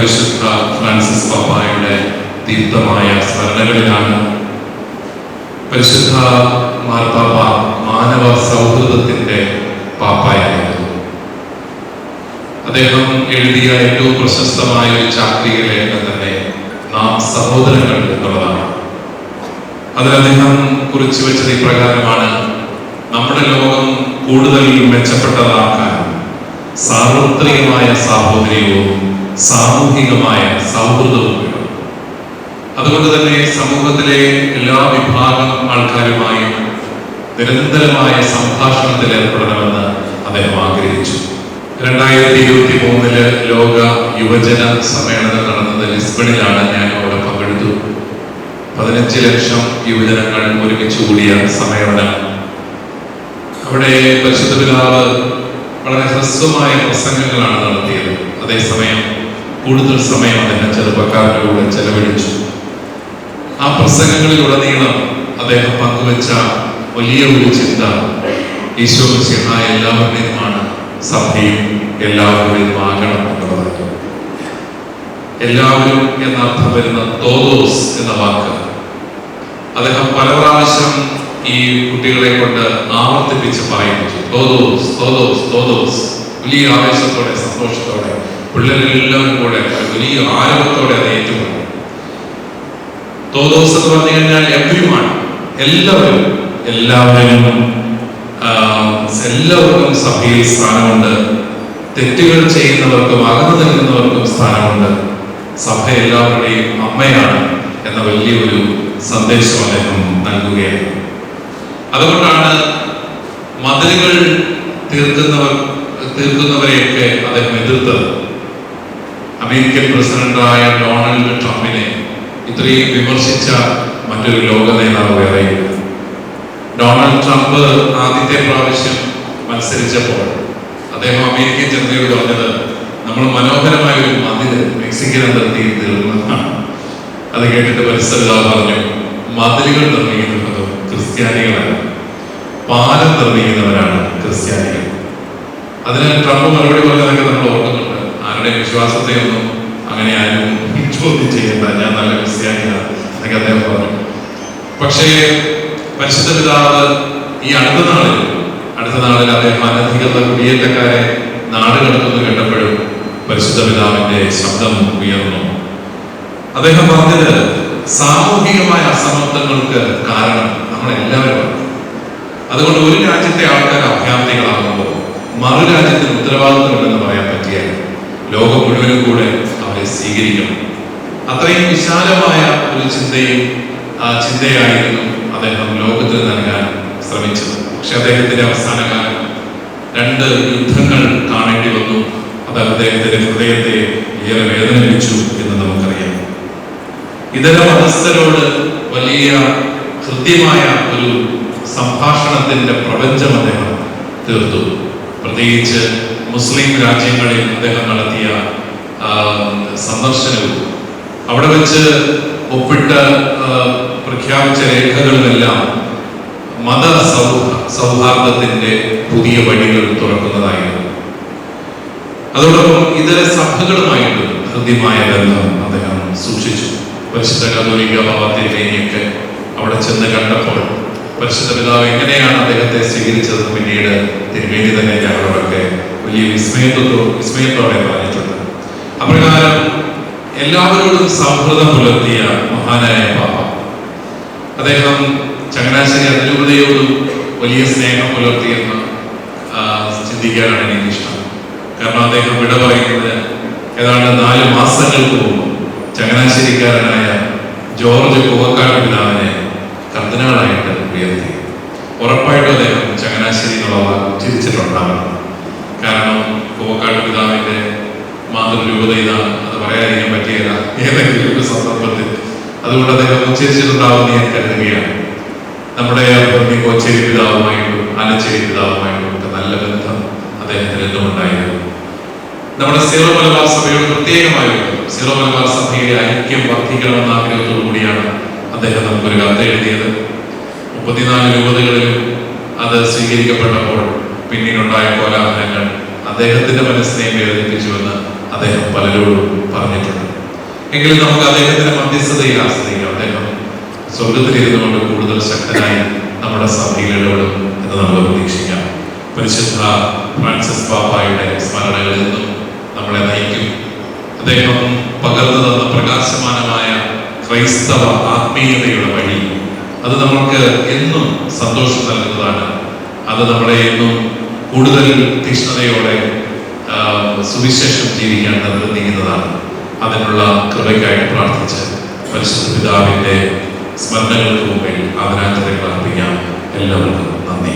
പരിശുദ്ധ ഫ്രാൻസിസ് പപ്പായുടെ ദീപ്തമായ സ്മരണകളിലാണ് പരിശുദ്ധ മാർപ്പാപ്പ മാനവ സൗഹൃദത്തിന്റെ പാപ്പായായിരുന്നു അദ്ദേഹം എഴുതിയ ഏറ്റവും പ്രശസ്തമായ ഒരു ചാക്രിക ലേഖനം തന്നെ നാം സഹോദരങ്ങൾ എന്നുള്ളതാണ്. അതിൽ അദ്ദേഹം കുറിച്ചു വെച്ചത് ഇപ്രകാരമാണ് നമ്മുടെ ലോകം കൂടുതൽ മെച്ചപ്പെട്ടതാക്കാൻ സാർവത്രികമായ സാഹോദര്യവും സാമൂഹികമായ സൗഹൃദവും വേണം അതുകൊണ്ട് തന്നെ സമൂഹത്തിലെ എല്ലാ വിഭാഗം ആൾക്കാരുമായും നിരന്തരമായ സംഭാഷണത്തിൽ ഏർപ്പെടണമെന്ന് അദ്ദേഹം ആഗ്രഹിച്ചു. രണ്ടായിരത്തി ഇരുപത്തി മൂന്നിൽ ലോക യുവജന സമ്മേളനം നടന്നത് ലിസ്ബണിലാണ് ഞാൻ അവിടെ പങ്കെടുത്തു. പതിനഞ്ച് ലക്ഷം യുവജനങ്ങൾ ഒരുമിച്ച് കൂടിയ സമ്മേളനം. അവിടെ പരിശുദ്ധ പിതാവ് വളരെ ഹ്രസ്വമായ പ്രസംഗങ്ങളാണ് നടത്തിയത്. അതേസമയം കൂടുതൽ സമയം അദ്ദേഹം ചെറുപ്പക്കാരുടെ കൂടെ ചെലവഴിച്ചു. ആ പ്രസംഗങ്ങളിലുടനീളം അദ്ദേഹം പങ്കുവെച്ച വലിയ ഒരു ചിന്ത ഈശോ മിശിഹായ എല്ലാവരുടെയുമാണ് സഭയും എല്ലാവരുടെയും ആകണം എന്നുള്ളതായിരുന്നു. എല്ലാവരും എന്നർത്ഥം വരുന്ന തോതോസ് എന്ന വാക്ക്. അദ്ദേഹം പല പ്രാവശ്യം ഈ കുട്ടികളെ കൊണ്ട് ആവർത്തിപ്പിച്ച് പറയുന്നു. തോതോസ് തോതോസ് തോതോസ്. വലിയ ആവേശത്തോടെ സന്തോഷത്തോടെ പിള്ളേരെല്ലാവരും കൂടെ വലിയ ആരവത്തോടെ അത് ഏറ്റുകൊണ്ടു തോതോസ് എന്ന് പറഞ്ഞു കഴിഞ്ഞാൽ എവ്രിവൺ എല്ലാവരും എല്ലാവരും എല്ലാവർക്കും സഭയിൽ സ്ഥാനമുണ്ട്. തെറ്റുകൾ ചെയ്യുന്നവർക്കും അകന്നു നിൽക്കുന്നവർക്കും സ്ഥാനമുണ്ട്. സഭ എല്ലാവരുടെയും അമ്മയാണ് എന്ന വലിയൊരു സന്ദേശം അദ്ദേഹം നൽകുകയാണ്. അതുകൊണ്ടാണ് മതിലുകൾ തീർക്കുന്നവർ തീർക്കുന്നവരെയൊക്കെ അദ്ദേഹം എതിർത്തത്. അമേരിക്കൻ പ്രസിഡന്റായ ഡൊണാൾഡ് ട്രംപിനെ ഇത്രയും വിമർശിച്ച മറ്റൊരു ലോക നേതാവ് വേറെയില്ല. ഡൊണാൾഡ് ട്രംപ് ആദ്യത്തെ പ്രാവശ്യം മത്സരിച്ചപ്പോൾ അദ്ദേഹം അമേരിക്കൻ ജനതയോട് പറഞ്ഞത് നമ്മൾ മനോഹരമായ ഒരു മതിൽ മെക്സിക്കൻ അതിർത്തിയിൽ തീർന്നതാണ് അത് കേട്ടിട്ട് പരിസരം പറഞ്ഞു മതിലുകൾ നിർമ്മിക്കുന്നത് ക്രിസ്ത്യാനികളാണ്. പാലം നിർമ്മിക്കുന്നവരാണ് ക്രിസ്ത്യാനികൾ. അതിന് ട്രംപ് മറുപടി പറഞ്ഞതൊക്കെ നമ്മൾ ഓർക്കുന്നുണ്ട്. ആരുടെ വിശ്വാസത്തെ ഒന്നും അങ്ങനെ ആരും ചോദ്യം ചെയ്യണ്ട. ഞാൻ നല്ല ക്രിസ്ത്യാനിയാണ് എന്നൊക്കെ അദ്ദേഹം പറഞ്ഞു. പക്ഷേ പരിശുദ്ധ പിതാവ് ഈ അടുത്ത നാളിൽ അടുത്ത നാളിൽ അദ്ദേഹം അനധികൃത കുടിയേറ്റക്കാരെ നാട് കടത്തുന്നു കേട്ടപ്പോഴും പരിശുദ്ധ പിതാവിന്റെ ശബ്ദം ഉയർന്നു. അദ്ദേഹം പറഞ്ഞത് സാമൂഹികമായ അസമത്വങ്ങൾക്ക് കാരണം നമ്മളെല്ലാവരും അതുകൊണ്ട് ഒരു രാജ്യത്തെ ആൾക്കാർ അഭ്യാർത്ഥികളാകുമ്പോൾ മറു രാജ്യത്തിന് ഉത്തരവാദിത്വമില്ലെന്ന് പറ്റിയാൽ ലോകം മുഴുവനും കൂടെ അവരെ സ്വീകരിക്കണം. അത്രയും വിശാലമായ ഒരു ചിന്തയും ആ ചിന്തയായിരുന്നു അദ്ദേഹം ലോകത്തിന് നൽകാൻ ശ്രമിച്ചത്. പക്ഷെ അദ്ദേഹത്തിന്റെ അവസാന കാലം രണ്ട് യുദ്ധങ്ങൾ കാണേണ്ടി വന്നു. അത് അദ്ദേഹത്തിന്റെ ഹൃദയത്തെ ഏറെ വേദനിപ്പിച്ചു എന്ന് നമുക്കറിയാം. ഇതര മതസ്ഥരോട് വലിയ കൃത്യമായ ഒരു സംഭാഷണത്തിന്റെ പ്രപഞ്ചം അദ്ദേഹം തീർത്തു. പ്രത്യേകിച്ച് മുസ്ലിം രാജ്യങ്ങളിൽ അദ്ദേഹം നടത്തിയ സന്ദർശനവും അവിടെ വെച്ച് ഒപ്പിട്ട പ്രഖ്യാപിച്ച രേഖകളിലെല്ലാം മത സൗഹ സൗഹാർദ്ദത്തിന്റെ പുതിയ വഴികൾ തുറക്കുന്നതായിരുന്നു. അതോടൊപ്പം ഇതര സഭകളുമായിട്ട് ഹൃദ്യമായ ബന്ധം അദ്ദേഹം സൂക്ഷിച്ചു. പരിശുദ്ധ കത്തോലിക്ക ബാബ അവിടെ ചെന്ന് കണ്ടപ്പോൾ പരിശുദ്ധ പിതാവ് എങ്ങനെയാണ് അദ്ദേഹത്തെ സ്വീകരിച്ചത് പിന്നീട് തിരുവേദി തന്നെ ഞങ്ങളോടൊക്കെ വലിയ വിസ്മയത്തോ വിസ്മയത്തോടെ പറഞ്ഞിട്ടുണ്ട്. അപ്രകാരം എല്ലാവരോടും സൗഹൃദം പുലർത്തിയ മഹാനായ പാപ്പ. അദ്ദേഹം ചങ്ങനാശ്ശേരി അതിരൂപതയോടും വലിയ സ്നേഹം പുലർത്തിയെന്ന് ചിന്തിക്കാനാണ് എനിക്കിഷ്ടം. കാരണം അദ്ദേഹം വിട പറയുന്നത് ഏതാണ്ട് നാല് മാസങ്ങൾക്ക് മുമ്പ് ചങ്ങനാശ്ശേരിക്കാരനായ ജോർജ് കുവക്കാട് പിതാവിനെ കർദിനാളായിട്ട് ഉയർത്തി. ഉറപ്പായിട്ടും അദ്ദേഹം ചങ്ങനാശ്ശേരി എന്നുള്ള വാക്ക് ഉച്ചരിച്ചിട്ടുണ്ടാവണം. കാരണം കുവക്കാട് പിതാവിന്റെ മാതൃരൂപത ഇതാണ് അത് പറയാതിരിക്കാൻ പറ്റിയില്ല ഏതെങ്കിലും ഒരു സന്ദർഭത്തിൽ. അതുകൊണ്ട് അദ്ദേഹം ഉച്ചരിച്ചിട്ടുണ്ടാവുമെന്ന് ഞാൻ കരുതുകയാണ്. നമ്മുടെ പ്രതി കോച്ചേരി പിതാവുമായിട്ടും ആലച്ചേരി പിതാവുമായിട്ടും ഒക്കെ നല്ല ബന്ധം അദ്ദേഹത്തിന് എന്നും ഉണ്ടായിരുന്നു നമ്മുടെ സീറോ മലബാർ സഭയുടെ പ്രത്യേകമായ സീറോ മലബാർ സഭയിലെ ഐക്യം വർദ്ധിക്കണമെന്ന ആഗ്രഹത്തോടു കൂടിയാണ് അദ്ദേഹം നമുക്കൊരു കത്ത് എഴുതിയത്. മുപ്പത്തിനാല് രൂപതകളിലും അത് സ്വീകരിക്കപ്പെട്ടപ്പോൾ പിന്നീടുണ്ടായ കോലാഹലങ്ങൾ അദ്ദേഹത്തിന്റെ മനസ്സിനെ വേദനിപ്പിച്ചുവെന്ന് അദ്ദേഹം പലരോടും പറഞ്ഞിട്ടുണ്ട്. എങ്കിലും നമുക്ക് അദ്ദേഹത്തിന്റെ മധ്യസ്ഥതയിൽ ആശ്രയിക്കാം അദ്ദേഹം സ്വർഗത്തിലിരുന്നുകൊണ്ട് കൂടുതൽ ശക്തനായി നമ്മുടെ സഭയിൽ ഇടപെടും എന്ന് നമുക്ക് പ്രതീക്ഷിക്കാം. പരിശുദ്ധ ഫ്രാൻസിസ് പാപ്പായുടെ സ്മരണകളിൽ നിന്നും നമ്മളെ നയിക്കും. അദ്ദേഹം പകർന്നു തന്ന പ്രകാശമാനമായ ക്രൈസ്തവ ആത്മീയതയുടെ വഴി. അത് നമ്മൾക്ക് എന്നും സന്തോഷം നൽകുന്നതാണ്. അത് നമ്മളെ എന്നും കൂടുതൽ തീക്ഷ്ണതയോടെ സുവിശേഷം ജീവിക്കാൻ നിർബന്ധിക്കുന്നതാണ്. അതിനുള്ള കൃപയ്ക്കായിട്ട് പ്രാർത്ഥിച്ച് പരിശുദ്ധ പിതാവിന്റെ സ്മരണകൾക്ക് മുമ്പിൽ ആദരാഞ്ജലികൾ അർപ്പിക്കാം. എല്ലാവർക്കും നന്ദി.